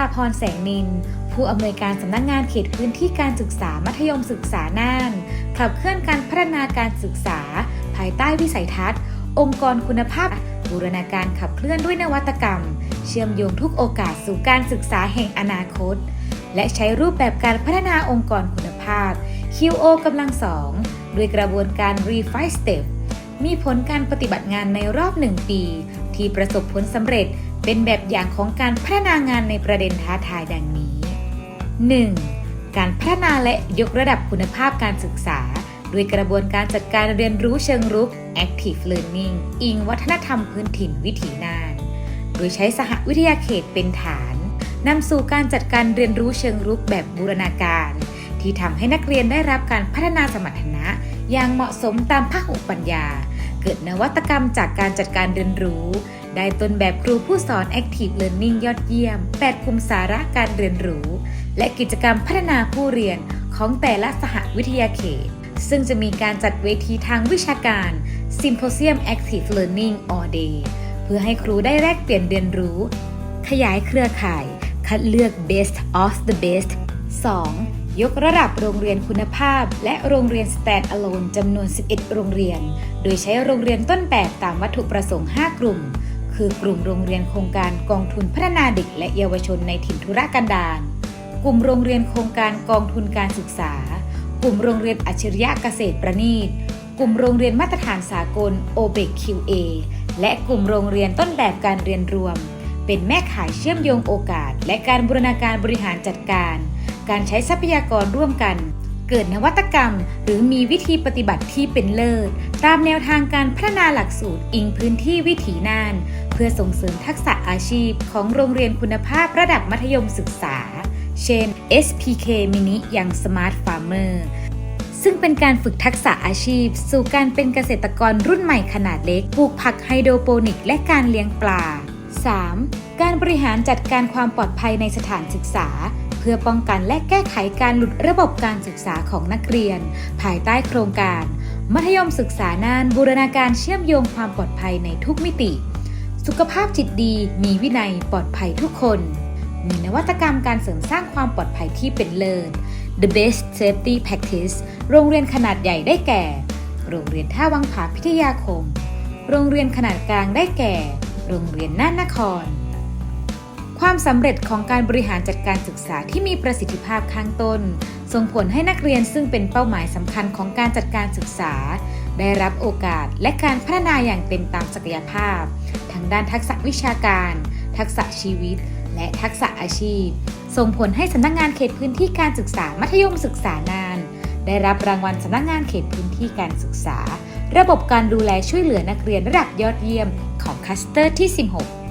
าพรแสงนิน ผู้อำนวยการสำนักงงานเขตพื้นที่การศึกษามัธยมศึกษาน่านขับเคลื่อนการพัฒนาการศึกษา ภายใต้วิสัยทัศน์ องค์กรคุณภาพ บูรณาการขับเคลื่อนด้วยนวัตกรรม เชื่อมโยงทุกโอกาสสู่การศึกษาแห่งอนาคต และใช้รูปแบบการพัฒนาองค์กรคุณภาพ QO กำลังสองด้วยกระบวนการ Refine Step มีผลการปฏิบัติงานในรอบหนึ่งปี ที่ประสบผลสำเร็จ เป็นแบบอย่างของการพัฒนางานในประเด็นท้าทายดังนี้ 1. การพัฒนาและยกระดับคุณภาพการศึกษา ด้วยกระบวนการจัดการเรียนรู้เชิงรุก Active Learning อิงวัฒนธรรมพื้นถิ่นวิถีนาน โดยใช้สหวิทยาเขตเป็นฐานนำสู่การจัดการเรียนรู้เชิงรุกแบบบูรณาการ ที่ทำให้นักเรียนได้รับการพัฒนาสมรรถนะ อย่างเหมาะสมตามภาคอุปัญญา เกิดนวัตกรรมจากการจัดการเรียนรู้ ได้ต้นแบบครูผู้สอน Active Learning ยอดเยี่ยม 8 กลุ่มสาระการเรียนรู้ และกิจกรรมพัฒนาผู้เรียนของแต่ละสหวิทยาเขต ซึ่งจะมีการจัดเวทีทางวิชาการ Symposium Active Learning All Day เพื่อให้ครูได้แลกเปลี่ยนเรียนรู้ ขยายเครือข่าย คัดเลือก best of the best 2. ยกระดับโรงเรียนคุณภาพ และโรงเรียน stand alone จำนวน 11 โรงเรียน โดยใช้โรงเรียนต้นแบบตามวัตถุประสงค์ 5 กลุ่ม คือกลุ่มโรงเรียนโครงการกองทุนพัฒนาเด็กและเยาวชนในถิ่นธุรกันดารกลุ่มโรงเรียนโครงการกองทุนการศึกษา กลุ่มโรงเรียนอัจฉริยะเกษตรประณีต กลุ่มโรงเรียนมาตรฐานสากล OBEQA และกลุ่มโรงเรียนต้นแบบการเรียนรวม เป็นแม่ขายเชื่อมโยงโอกาส และการบูรณาการบริหารจัดการ การใช้ทรัพยากรร่วมกันเกิดนวัตกรรม หรือมีวิธีปฏิบัติที่เป็นเลิศ ตามแนวทางการพัฒนาหลักสูตรอิงพื้นที่วิถีน่าน พื่อส่งเสริมทักษะอาชีพของโรงเรียนคุณภาพระดับมัธยมศึกษา เช่น SPK Mini ยัง Smart Farmer ซึ่งเป็นการฝึกทักษะอาชีพ สู่การเป็นเกษตรกรรุ่นใหม่ขนาดเล็กปลูกผักไฮโดรโปนิก และการเลี้ยงปลา 3. การบริหารจัดการความปลอดภัยในสถานศึกษา เพื่อป้องกันและแก้ไขการหลุดระบบการศึกษาของนักเรียน ภายใต้โครงการ มัธยมศึกษาน่านบูรณาการเชื่อมโยงความปลอดภัยในทุกมิติ สุขภาพจิตดีมีวินัยปลอดภัยทุกคน มีนวัตกรรมการเสริมสร้างความปลอดภัยที่เป็นเลิศ The Best Safety Practice โรงเรียนขนาดใหญ่ได้แก่ โรงเรียนท่าวังผาพิทยาคม โรงเรียนขนาดกลางได้แก่ โรงเรียนน่านนคร ความสำเร็จของการบริหารจัดการศึกษาที่มีประสิทธิภาพข้างต้น ส่งผลให้นักเรียนซึ่งเป็นเป้าหมายสำคัญของการจัดการศึกษา ได้รับโอกาสและการพัฒนาอย่างเต็มตามศักยภาพ ทั้งด้านทักษะวิชาการ ทักษะชีวิต และทักษะอาชีพ ส่งผลให้สำนักงานเขตพื้นที่การศึกษามัธยมศึกษานาน ได้รับรางวัลสำนักงานเขตพื้นที่การศึกษา ระบบการดูแลช่วยเหลือนักเรียนระดับยอดเยี่ยมของคัสเตอร์ที่ 16